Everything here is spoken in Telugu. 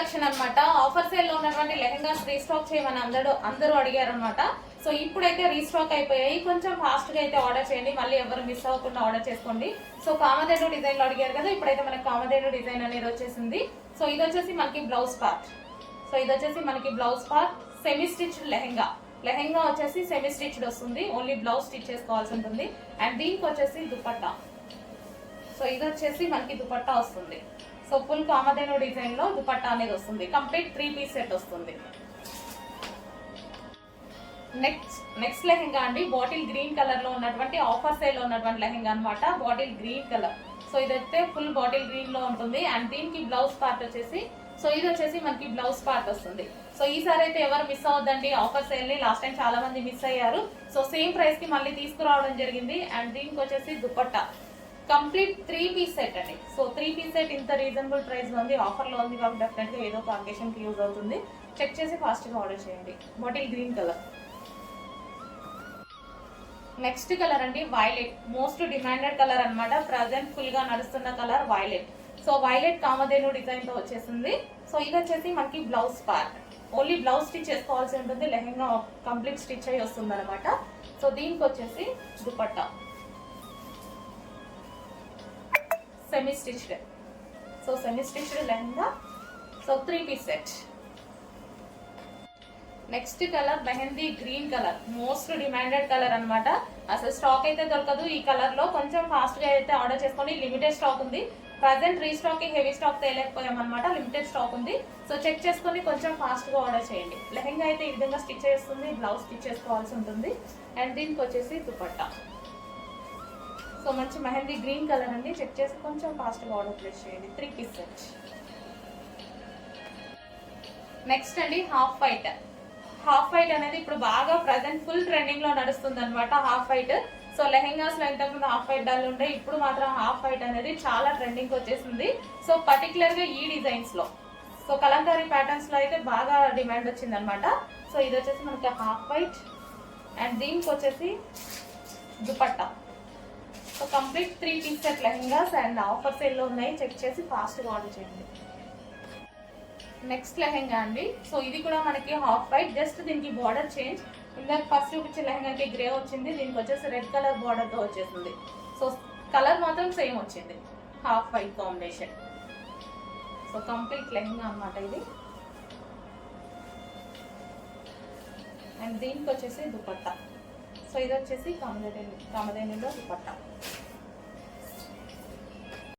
కలెక్షన్ అనమాట ఆఫర్ సేల్లో ఉన్నటువంటి లెహెంగాస్ రీస్టాక్ చేయమని అందరూ అందరూ అడిగారు అనమాట సో ఇప్పుడైతే రీస్టాక్ అయిపోయాయి. కొంచెం ఫాస్ట్గా అయితే ఆర్డర్ చేయండి. మళ్ళీ ఎవరు మిస్ అవ్వకుండా ఆర్డర్ చేసుకోండి. సో కామధేను డిజైన్లో అడిగారు కదా ఇప్పుడైతే మనకి కామధేను డిజైన్ అనేది వచ్చేసింది. సో ఇది వచ్చేసి మనకి బ్లౌజ్ పార్ట్ సో ఇది వచ్చేసి మనకి blouse part semi stitch lehenga. Lehenga వచ్చేసి సెమీ స్టిచ్డ్ వస్తుంది. ఓన్లీ బ్లౌజ్ స్టిచ్ చేసుకోవాల్సి ఉంటుంది. అండ్ దీనికి వచ్చేసి దుపట్టా. సో ఇది వచ్చేసి మనకి దుపట్టా వస్తుంది. సో ఫుల్ కామధేను డిజైన్లో దుపట్టా అనేది వస్తుంది. కంప్లీట్ త్రీ పీస్ సెట్ వస్తుంది. నెక్స్ట్ నెక్స్ట్ లెహెంగా అండి. బాటిల్ గ్రీన్ కలర్లో ఉన్నటువంటి ఆఫర్ సేల్లో ఉన్నటువంటి లెహెంగా అనమాట బాటిల్ గ్రీన్ కలర్ సో ఇదైతే ఫుల్ బాటిల్ గ్రీన్లో ఉంటుంది. అండ్ దీనికి బ్లౌజ్ పార్ట్ వచ్చేసి సో ఇది వచ్చేసి మనకి బ్లౌజ్ పార్ట్ వస్తుంది. సో ఈసారి అయితే ఎవరు మిస్ అవ్వద్దండి. ఆఫర్ సేల్ని లాస్ట్ టైం చాలా మంది మిస్ అయ్యారు. సో సేమ్ ప్రైస్కి మళ్ళీ తీసుకురావడం జరిగింది. అండ్ దీనికి వచ్చేసి dupatta. Complete three piece set అండి. సో త్రీ పీస్ సెట్ ఇంత రీజనబుల్ ప్రైస్ ఉంది ఆఫర్లో ఉంది కాబట్టి డెఫినెట్గా ఏదో ఒక అకేషన్కి యూజ్ అవుతుంది. చెక్ చేసి ఫాస్ట్గా ఆర్డర్ చేయండి. Bottle green colour next colour అండి వైలెట్ మోస్ట్ డిమాండెడ్ కలర్ అనమాట ప్రజెంట్ ఫుల్గా నడుస్తున్న colour violet so violet Kamadhenu డిజైన్తో వచ్చేసింది. సో ఇది వచ్చేసి మనకి blouse part only blouse stitch చేసుకోవాల్సి ఉంటుంది. లెహెంగా కంప్లీట్ స్టిచ్ అయ్యి వస్తుంది అనమాట సో దీనికి వచ్చేసి dupatta. Semi stitched so semi stitched lehenga. So three piece set next colour mehndi green colour most demanded colour అనమాట అసలు స్టాక్ అయితే దొరకదు. ఈ కలర్లో కొంచెం ఫాస్ట్గా అయితే ఆర్డర్ చేసుకోండి లిమిటెడ్ స్టాక్ ఉంది. ప్రజెంట్ రీస్టాకింగ్ హెవీ స్టాక్ తేలేకపోయాం అనమాట లిమిటెడ్ స్టాక్ ఉంది. సో చెక్ చేసుకొని కొంచెం ఫాస్ట్గా ఆర్డర్ చేయండి. లెహెంగా అయితే ఈ విధంగా స్టిచ్ చేస్తుంది. బ్లౌజ్ స్టిచ్ చేసుకోవాల్సి ఉంటుంది. అండ్ దీనికి వచ్చేసి దుపట్టా. సో మంచి మెహందీ గ్రీన్ కలర్ అండి. చెక్ చేసి కొంచెం ఫాస్ట్గా ఆర్డర్ ప్లేస్ చేయండి. Three piece set. నెక్స్ట్ అండి హాఫ్ వైట్. హాఫ్ వైట్ అనేది ఇప్పుడు బాగా ప్రజెంట్ ఫుల్ ట్రెండింగ్లో నడుస్తుంది అనమాట హాఫ్ వైట్. సో లెహెంగాస్లో ఇంతకుముందు హాఫ్ వైట్ డాల్ ఉండే ఇప్పుడు మాత్రం హాఫ్ వైట్ అనేది చాలా ట్రెండింగ్ వచ్చేసింది. సో పర్టికులర్గా ఈ డిజైన్స్లో. సో కలంకారీ ప్యాటర్న్స్లో అయితే బాగా డిమాండ్ వచ్చింది అనమాట సో ఇది వచ్చేసి మనకి హాఫ్ వైట్. అండ్ దీనికి వచ్చేసి dupatta. Complete three piece set lehengas and offer yellow ఉన్నాయి. చెక్ చేసి ఫాస్ట్గా ఆర్డర్ చేయండి. నెక్స్ట్ లెహెంగా అండి. సో ఇది కూడా మనకి హాఫ్ వైట్. జస్ట్ దీనికి బార్డర్ చేంజ్. ఇందాక ఫస్ట్ చూపించే లెహెంగాకి గ్రే వచ్చింది. దీనికి వచ్చేసి రెడ్ కలర్ బార్డర్తో వచ్చేసింది. సో కలర్ మాత్రం సేమ్ వచ్చింది. Half white combination. So complete lehenga అన్నమాట ఇది. అండ్ దీనికి వచ్చేసి దుపట్టా. సో ఇది వచ్చేసి కామదేని కామదేనిలో దుపట్టా.